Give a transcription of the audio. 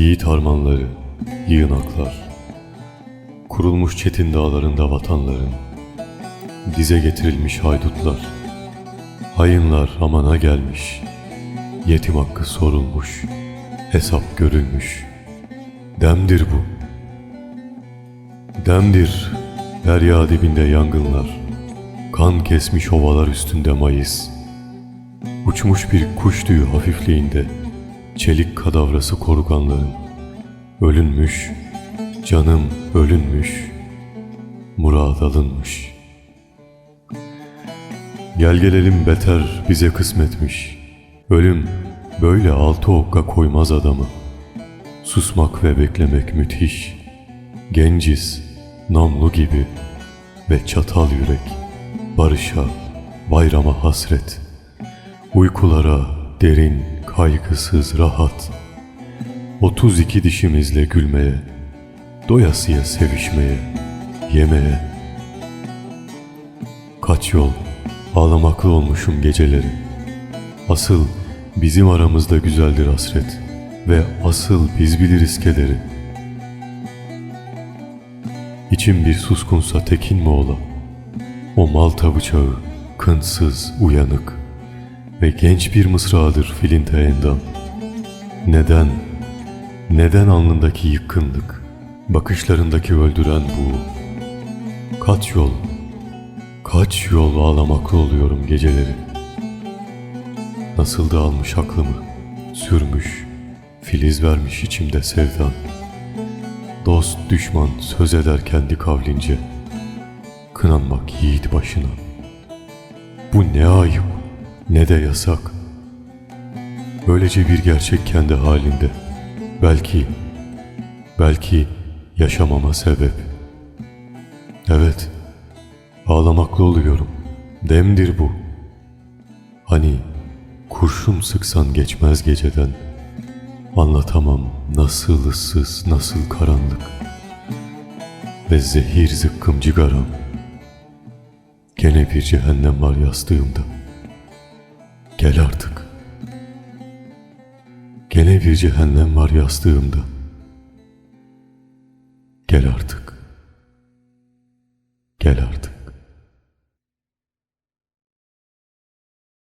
Yiğit harmanları, yığınaklar, kurulmuş çetin dağlarında vatanların, dize getirilmiş haydutlar, hayınlar amana gelmiş, yetim hakkı sorulmuş, hesap görülmüş, demdir bu. Demdir, derya dibinde yangınlar, kan kesmiş ovalar üstünde mayıs, uçmuş bir kuş tüyü hafifliğinde, çelik kadavrası koruganların, ölünmüş, canım ölünmüş, murad alınmış. Gel gelelim beter bize kısmetmiş, ölüm böyle altı okka koymaz adamı. Susmak ve beklemek müthiş, genciz, namlu gibi ve çatal yürek, barışa, bayrama hasret, uykulara derin, kaygısız rahat, otuz iki dişimizle gülmeye, doyasıya sevişmeye, yemeye. Kaç yol ağlamaklı olmuşum geceleri. Asıl bizim aramızda güzeldir hasret ve asıl biz biliriz kederi. İçim bir suskunsa tekin mi ola? O malta bıçağı, kıntsız, uyanık ve genç bir mısradır filinte endam. Neden, neden alnındaki yıkkınlık, bakışlarındaki öldüren bu? Kaç yol, kaç yol ağlamaklı oluyorum geceleri. Nasıl da almış aklımı, sürmüş, filiz vermiş içimde sevdan. Dost düşman söz eder kendi kavlince, kınanmak yiğit başına. Bu ne ayıp, ne de yasak. Böylece bir gerçek kendi halinde. Belki, belki yaşamama sebep. Evet, ağlamaklı oluyorum. Demdir bu. Hani kurşun sıksan geçmez geceden. Anlatamam nasıl ıssız, nasıl karanlık. Ve zehir zıkkım cigaram. Gene bir cehennem var yastığımda. Gel artık. Gene bir cehennem var yastığımda. Gel artık. Gel artık.